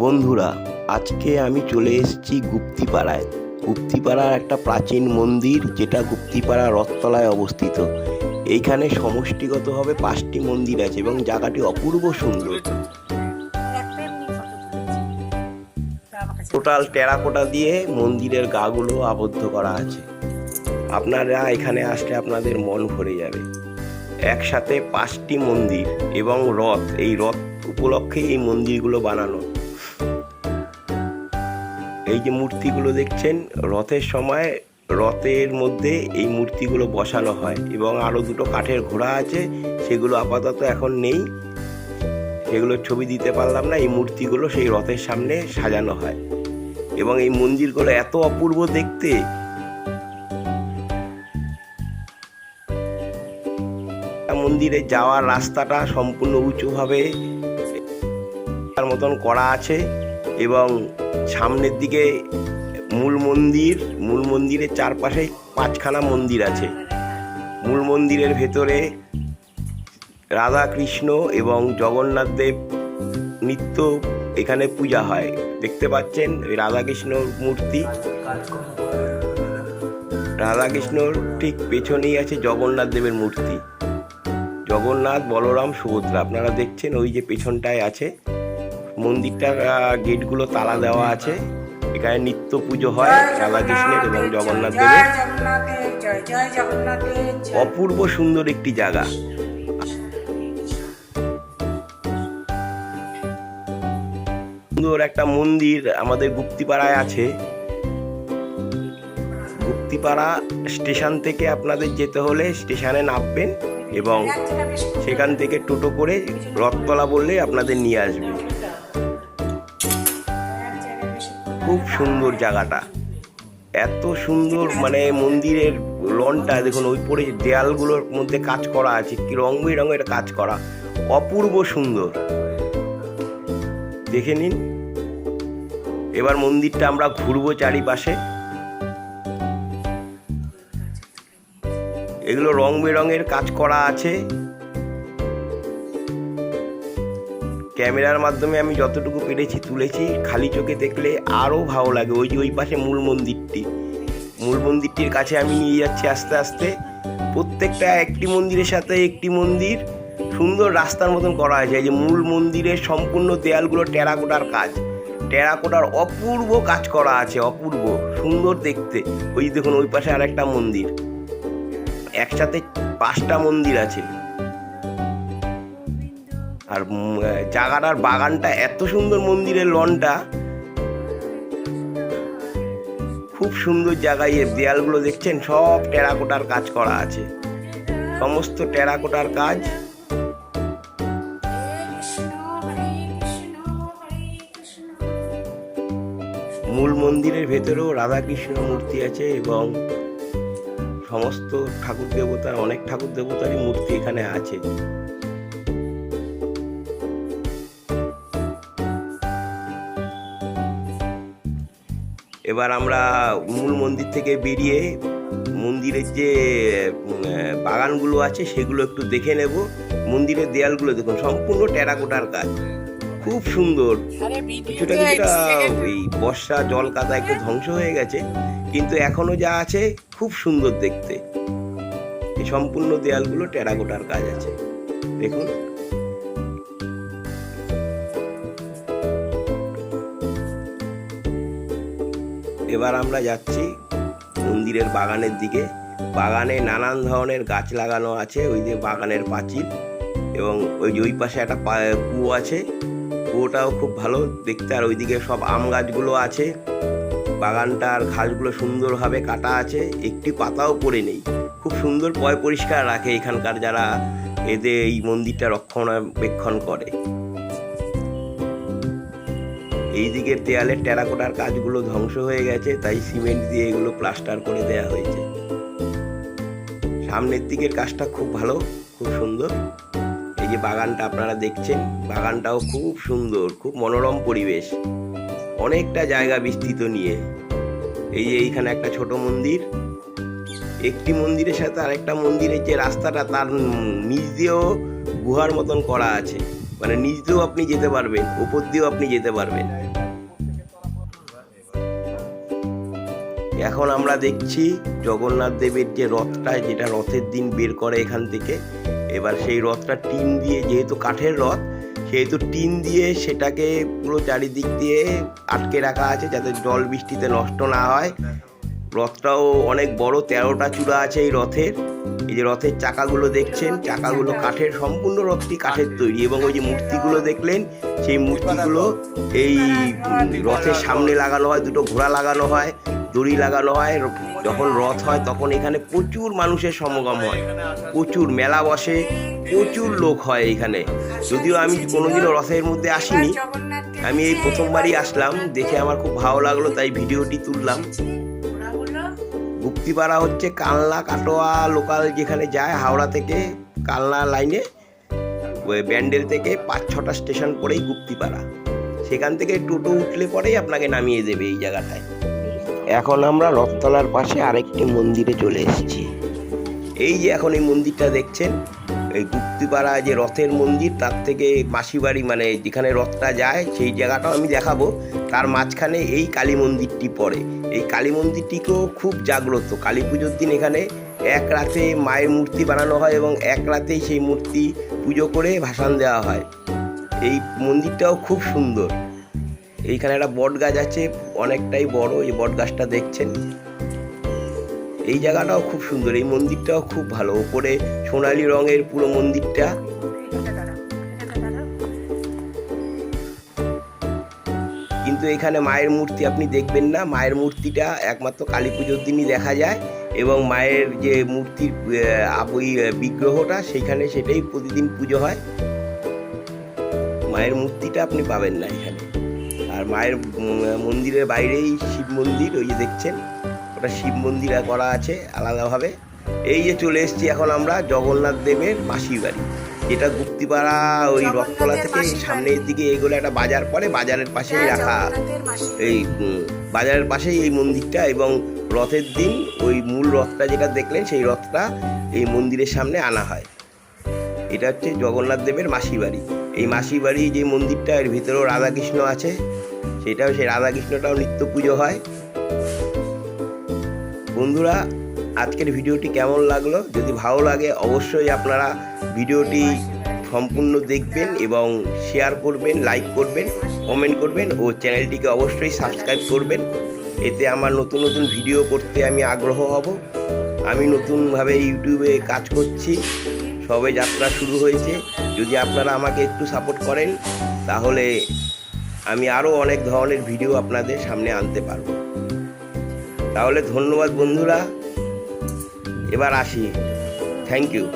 বন্ধুরা, আজকে আমি চলে এসেছি গুপ্তিপাড়ায়। গুপ্তিপাড়ার একটা প্রাচীন মন্দির, যেটা গুপ্তিপাড়া রথতলায় অবস্থিত। এইখানে সমষ্টিগতভাবে পাঁচটি মন্দির আছে এবং জায়গাটি অপূর্ব সুন্দর। টোটাল টেরাকোটা দিয়ে মন্দিরের গাগুলো আবদ্ধ করা আছে। আপনারা এখানে আসলে আপনাদের মন ভরে যাবে। একসাথে পাঁচটি মন্দির এবং রথ, এই রথ উপলক্ষে এই মন্দিরগুলো বানানো। এই যে মূর্তিগুলো দেখছেন, রথের সময় রথের মধ্যে এই মূর্তিগুলো বসানো হয় এবং আরও দুটো কাঠের ঘোড়া আছে, সেগুলো আপাতত এখন নেই। সেগুলোর ছবি দিতে পারলাম না, এই মূর্তিগুলো সেই রথের সামনে সাজানো হয়। এবং এই মন্দিরগুলো এত অপূর্ব দেখতে। মন্দিরে যাওয়ার রাস্তাটা সম্পূর্ণ উঁচুভাবে তার মতন করা আছে। এবং সামনের দিকে মূল মন্দির, মূল মন্দিরের চারপাশে পাঁচখানা মন্দির আছে। মূল মন্দিরের ভেতরে রাধা কৃষ্ণ এবং জগন্নাথ দেব নিত্য এখানে পূজা হয়। দেখতে পাচ্ছেন ওই রাধাকৃষ্ণর মূর্তি। রাধাকৃষ্ণর ঠিক পেছনেই আছে জগন্নাথ দেবের মূর্তি। জগন্নাথ, বলরাম, সুভদ্রা, আপনারা দেখছেন ওই যে পেছনটায় আছে। মন্দিরটার গেটগুলো তালা দেওয়া আছে। এখানে নিত্য পুজো হয় রাধাকৃষ্ণের এবং জগন্নাথ দেবের। অপূর্ব সুন্দর একটি জায়গা। সুন্দর একটা মন্দির আমাদের গুপ্তিপাড়ায় আছে। গুপ্তিপাড়া স্টেশন থেকে আপনাদের যেতে হলে স্টেশনে নামবেন এবং সেখান থেকে টোটো করে রথতলা বললে আপনাদের নিয়ে আসবে। খুব সুন্দর জায়গাটা। এত সুন্দর মানে মন্দিরের লনটা দেখুন ওই পরে দেয়ালগুলোর মধ্যে কাজ করা আছে, কি রং বেরঙের কাজ করা, অপূর্ব সুন্দর। দেখে নিন। এবার মন্দিরটা আমরা ঘুরবো চারিপাশে। এগুলো রং বেরঙের কাজ করা আছে। ক্যামেরার মাধ্যমে আমি যতটুকু পেরেছি, তুলেছি। খালি চোখে দেখলে আরও ভালো লাগে। ওই যে ওই পাশে মূল মন্দিরটি। মূল মন্দিরটির কাছে আমি নিয়ে যাচ্ছি আস্তে আস্তে। প্রত্যেকটা একটি মন্দিরের সাথে একটি মন্দির। সুন্দর রাস্তার মতন করা হয়েছে যে মূল মন্দিরের সম্পূর্ণ দেয়ালগুলো টেরাকোটার কাজ। টেরাকোটার অপূর্ব কাজ করা আছে, অপূর্ব। সুন্দর দেখতে। ওই দেখুন, ওই পাশে আরেকটা মন্দির। একসাথে পাঁচটা মন্দির আছে। আর জায়গাটার বাগানটা এত সুন্দর মন্দিরের লনটা। খুব সুন্দর জায়গায় এর দেয়ালগুলো দেখছেন, সব টেরাকোটার কাজ করা আছে। সমস্ত টেরাকোটার কাজ। মূল মন্দিরের ভেতরেও রাধাকৃষ্ণ মূর্তি আছে এবং সমস্ত ঠাকুর দেবতার, অনেক ঠাকুর দেবতারই মূর্তি এখানে আছে। এবার আমরা মূল মন্দির থেকে বেরিয়ে মন্দিরের যে বাগানগুলো আছে সেগুলো একটু দেখে নেব। মন্দিরের দেয়ালগুলো দেখুন সম্পূর্ণ টেরাকোটার কাজ। খুব সুন্দর। কিছুটা কিছুটা ওই বর্ষা জল কাদা একটু ধ্বংস হয়ে গেছে কিন্তু এখনও যা আছে খুব সুন্দর দেখতে। এই সম্পূর্ণ দেয়ালগুলো টেরাকোটার কাজ আছে। দেখুন। এবার আমরা যাচ্ছি মন্দিরের বাগানের দিকে। বাগানে নানান ধরনের গাছ লাগানো আছে, ওই যে বাগানের পাঁচিল এবং ওই যে ওই পাশে একটা কুয়ো আছে। কুয়োটাও খুব ভালো দেখতে, আর ওইদিকে সব আম গাছগুলো আছে। বাগানটার ঘাসগুলো সুন্দরভাবে কাটা আছে, একটি পাতাও পড়ে নেই। খুব সুন্দর পয় পরিষ্কার রাখে এখানকার যারা এদের এই মন্দিরটা রক্ষণাবেক্ষণ করে। এই দিকের দেয়ালের টেরাকোটার কাজগুলো ধ্বংস হয়ে গেছে, তাই সিমেন্ট দিয়ে এগুলো প্লাস্টার করে দেয়া হয়েছে। সামনের দিকের কাজটা খুব ভালো, খুব সুন্দর। এই যে বাগানটা আপনারা দেখছেন, বাগানটাও খুব সুন্দর, খুব মনোরম পরিবেশ। অনেকটা জায়গা বিস্তৃত নিয়ে। এই যে এইখানে একটা ছোট মন্দির। একটি মন্দিরের সাথে আরেকটা মন্দিরের যে রাস্তাটা, তার নিচ দিয়েও গুহার মতন করা আছে। মানে নিচ দিয়েও আপনি যেতে পারবেন উপর দিয়েও আপনি যেতে পারবেন। এখন আমরা দেখছি জগন্নাথ দেবের যে রথটা, যেটা রথের দিন বের করে এখান থেকে। এবার সেই রথটা টিন দিয়ে, যেহেতু কাঠের রথ, সেহেতু টিন দিয়ে সেটাকে পুরো চারিদিক দিয়ে আটকে রাখা আছে যাতে জল বৃষ্টিতে নষ্ট না হয়। রথটাও অনেক বড়, তেরোটা চূড়া আছে এই রথের। এই যে রথের চাকাগুলো দেখছেন, চাকাগুলো কাঠের, সম্পূর্ণ রথটি কাঠের তৈরি এবং ওই যে মূর্তিগুলো দেখলেন, সেই মূর্তিগুলো এই রথের সামনে লাগানো হয়, দুটো ঘোড়া লাগানো হয়। দড়ি লাগানো হয়, যখন রথ হয় তখন এখানে প্রচুর মানুষের সমাগম হয়। প্রচুর মেলা বসে, প্রচুর লোক হয় এখানে। যদিও আমি কোনোদিনও রথের মধ্যে আসিনি। আমি এই প্রথমবারই আসলাম, দেখে আমার খুব ভালো লাগল, তাই ভিডিওটি তুললাম। গুপ্তিপাড়া হচ্ছে কালনা কাটোয়া লোকাল যেখানে যায়, হাওড়া থেকে কালনা লাইনে ব্যান্ডেল থেকে পাঁচ ছটা স্টেশন পরেই গুপ্তিপাড়া। সেখান থেকে টোটো উঠলে পরেই আপনাকে নামিয়ে দেবে এই জায়গাটায়। এখন আমরা রথতলার পাশে আরেকটি মন্দিরে চলে এসেছি। এই যে এখন এই মন্দিরটা দেখছেন, এই গুপ্তিপাড়া যে রথের মন্দির, তার থেকে মাসিবাড়ি মানে যেখানে রথটা যায়, সেই জায়গাটাও আমি দেখাবো। তার মাঝখানে এই কালী মন্দিরটি পড়ে। এই কালী মন্দিরটিকেও খুব জাগ্রত। কালী পুজোর দিন এখানে এক রাতে মায়ের মূর্তি বানানো হয় এবং এক রাতেই সেই মূর্তি পুজো করে ভাসান দেওয়া হয়। এই মন্দিরটাও খুব সুন্দর। এইখানে একটা বট গাছ আছে, অনেকটাই বড়, এই বট গাছটা দেখছেন। এই জায়গাটাও খুব সুন্দর, এই মন্দিরটাও খুব ভালো, ওপরে সোনালি রঙের পুরো মন্দিরটা। কিন্তু এখানে মায়ের মূর্তি আপনি দেখবেন না, মায়ের মূর্তিটা একমাত্র কালী পুজোর দিনই দেখা যায় এবং মায়ের যে মূর্তির ওই বিগ্রহটা, সেইখানে সেটাই প্রতিদিন পুজো হয়। মায়ের মূর্তিটা আপনি পাবেন না এখানে। আর মায়ের মন্দিরের বাইরেই শিব মন্দির ওই যে দেখছেন? ওটা শিব মন্দির করা আছে আলাদাভাবে। এই যে চলে এসেছি এখন আমরা জগন্নাথ দেবের মাসির বাড়ি। যেটা গুপ্তিপাড়া ওই রথতলা থেকে সামনের দিকে এগুলো একটা বাজার পড়ে বাজারের পাশেই হ্যাঁ, রাখা এই বাজারের পাশেই এই মন্দিরটা এবং রথের দিন ওই মূল রথটা যেটা দেখলেন সেই রথটা এই মন্দিরের সামনে আনা হয়। এটা হচ্ছে জগন্নাথ দেবের মাসি বাড়ি। এই মাসি বাড়ি যে মন্দিরটা এর ভিতরেও রাধাকৃষ্ণ আছে। সেটাও সেই রাধাকৃষ্ণটাও নিত্য পুজো হয়। বন্ধুরা, আজকের ভিডিওটি কেমন লাগল? যদি ভালো লাগে, অবশ্যই আপনারা ভিডিওটি সম্পূর্ণ দেখবেন এবং শেয়ার করবেন লাইক করবেন কমেন্ট করবেন ও চ্যানেলটিকে অবশ্যই সাবস্ক্রাইব করবেন। এতে আমার নতুন নতুন ভিডিও করতে আমি আগ্রহ হব। আমি নতুনভাবে ইউটিউবে কাজ করছি, সবে যাত্রা শুরু হয়েছে। যদি আপনারা আমাকে একটু সাপোর্ট করেন, তাহলে আমি আরও অনেক ধরনের ভিডিও আপনাদের সামনে আনতে পারব। তাহলে ধন্যবাদ বন্ধুরা। এবার আসি। Thank you